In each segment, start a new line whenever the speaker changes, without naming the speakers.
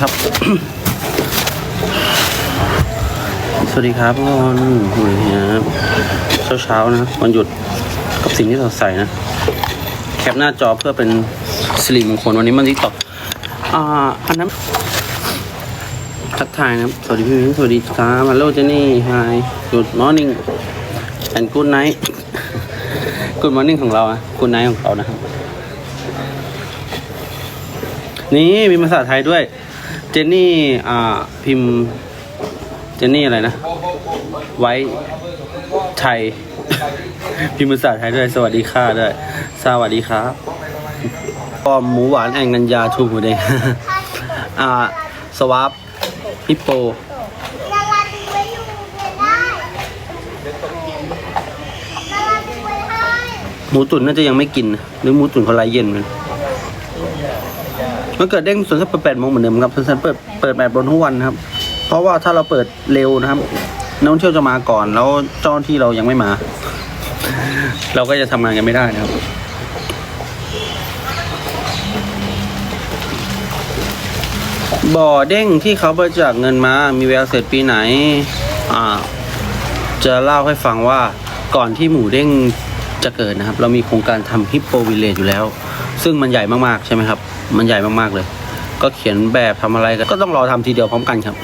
ครับ สวัสดีครับทุกคนวันนี้ครับเช้านะวันหยุดกับสิ่งที่สดใสนะ แคปหน้าจอเพื่อเป็นสิริมงคลวันนี้มันทิกตอกอ่าอันนั้นทักทายนะครับสวัสดีพี่มิ้งสวัสดีครับฮัลโหลเจนี่ hi good morning and good night good morning ของเราอะ good night ของเรานะครับ นี่มีภาษาไทยด้วย นนี่อ่าพิมพ์ เจนนี่อะไรนะ ไว้ไทยพิมพ์ภาษาไทยด้วย สวัสดีค่ะด้วย สวัสดีครับก็หมูหวานแองกัญญาทูหมูแดงอ่า สวาปฮิปโป
ดาราดูไว้อยู่เรียนได้ดาราดูไว้ให้
หมูตุ๋นน่าจะยังไม่กินนะหรือหมูตุ๋นเขาไล่เย็นมัน มันเกิดเด้งสวนสักแปดโมงเหมือนเดิมครับสันเปิดเปิดแปดโมงทุกวันครับ เพราะว่าถ้าเราเปิดเร็วนะครับนักท่องเที่ยวจะมาก่อน แล้วเจ้าหน้าที่เรายังไม่มา เราก็จะทำงานกันไม่ได้นะครับบ่อเด้งที่เขาบริจาคเงินมา มีแววเสร็จปีไหน อ่า จะเล่าให้ฟังว่าก่อนที่หมูเด้งจะเกิดนะครับ เรามีโครงการทำฮิปโปวิลเลจอยู่แล้ว ซึ่งมันใหญ่มากๆใช่ไหมครับ มันใหญ่มากๆเลย ก็เขียนแบบทำอะไรกันก็ต้องรอทำทีเดียวพร้อมกันครับ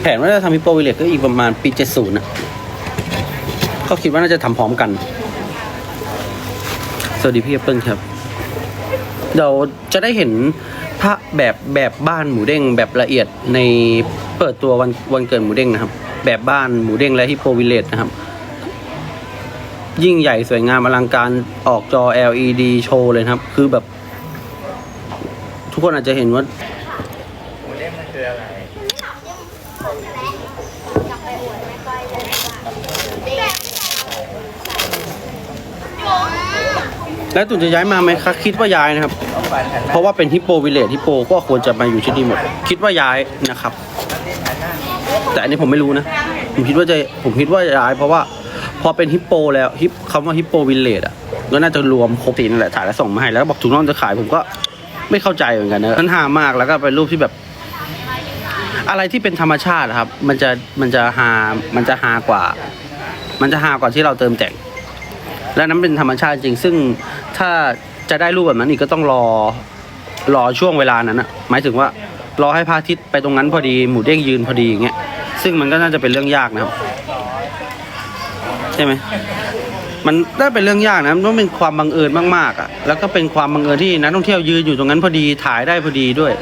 แผนว่าจะทำฮิปโปวิเลจก็อีกประมาณปี70นย์นะก็คิดว่าน่าจะทำพร้อมกัน สวัสดีพี่แอปเปิลครับเดี๋ยวจะได้เห็นพระแบบแบบบ้านหมูเด้งแบบละเอียดในเปิดตัววันวันเกิดหมูเด้งนะครับ แบบบ้านหมูเด้งและฮิปโปวิเลจนะครับ ยิ่งใหญ่สวยงามอลังการออกจอ LED โชว์เลยครับ คือแบบ ทุกคนอาจจะเห็นว่า
หมูเด้งมันคืออะไร
แล้
วตุ่นจะย้ายมาไหมคะคิดว่าย้ายนะครับ เพราะว่าเป็นฮิปโปวิลเลจฮิปโปก็ควรจะมาอยู่ที่นี่หมด คิดว่าย้ายนะครับ แต่อันนี้ผมไม่รู้นะ ผมคิดว่าจะผมคิดว่าย้ายเพราะว่า พอเป็นฮิปโปแล้วฮิปคำว่าฮิปโปวิลเลจอะก็น่าจะรวมครบตีนั่นแหละถ่ายแล้วส่งมาให้แล้วบอกถุงน่องจะขายผมก็ไม่เข้าใจเหมือนกันนะนั้นหามากแล้วก็เป็นรูปที่แบบ อะไรที่เป็นธรรมชาติครับ มันจะมันจะหามันจะหากว่า มันจะหากว่าที่เราเติมแต่ง และนั้นเป็นธรรมชาติจริง ซึ่งถ้าจะได้รูปแบบนั้นอีกก็ต้องรอรอช่วงเวลานั้นอะหมายถึงว่ารอให้พระอาทิตย์ไปตรงนั้นพอดีหมูเด้งยืนพอดีอย่างเงี้ยซึ่งมันก็น่าจะเป็นเรื่องยากนะครับ ช่ไหมมันได้เป็นเรื่องยากนะมันต้องเป็นความบังเอิญมากๆอะแล้วก็เป็นความบังเอิญที่นักท่องเที่ยวยืนอยู่ตรงนั้นพอดีถ่ายได้พอดีด้วย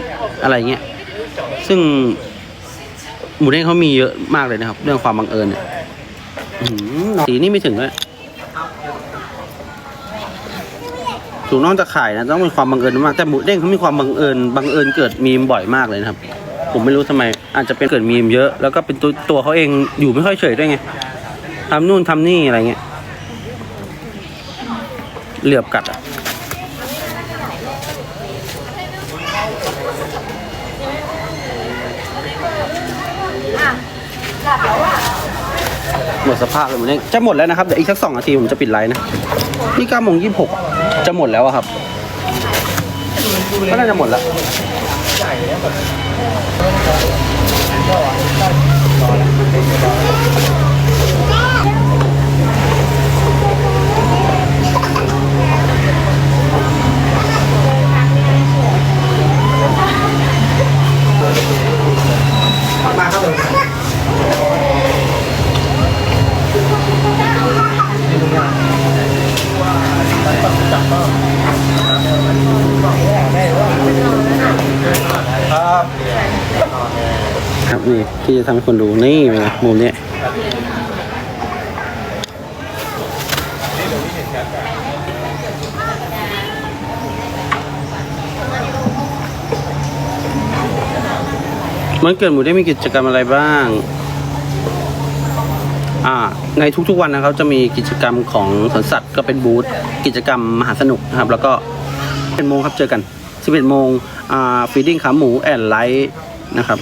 อะไรเงี้ยซึ่งหมูเด้งเขามีเยอะมากเลยนะครับ เรื่องความบังเอิญเนี่ยสีนี่ไม่ถึงเลยถูกน้องจะขายนะต้องมีความบังเอิญมากแต่หมูเด้งเขามีความบังเอิญบังเอิญเกิดมีมบ่อยมากเลยนะครับ ผมไม่รู้ทำไม อาจจะเป็นเกิดมีมเยอะ แล้วก็เป็นตัวตัวเขาเองอยู่ไม่ค่อยเฉยด้วยไง ทำนู่นทำนี่อะไรเงี้ยเหลือบกัดอะหมดสภาพเลยหมดเลยจะหมดแล้วนะครับ เดี๋ยวอีกสักสองนาทีผมจะปิดไลน์นะ นี่เก้าโมงยี่สิบหกจะหมดแล้วอะครับ ก็น่าจะหมดแล้ว ครับนี่ที่จะทำให้คนดูนี่เป็นไงมุมนี้มันเกิดหมูได้มีกิจกรรมอะไรบ้างอ่าในทุกๆวันนะครับจะมีกิจกรรมของสวนสัตว์ก็เป็นบูธกิจกรรมมหาสนุกนะครับ แล้วก็เป็นโมงครับเจอกัน 11โมงอ่าฟีดิ้งขาหมูแอนไลท์นะครับ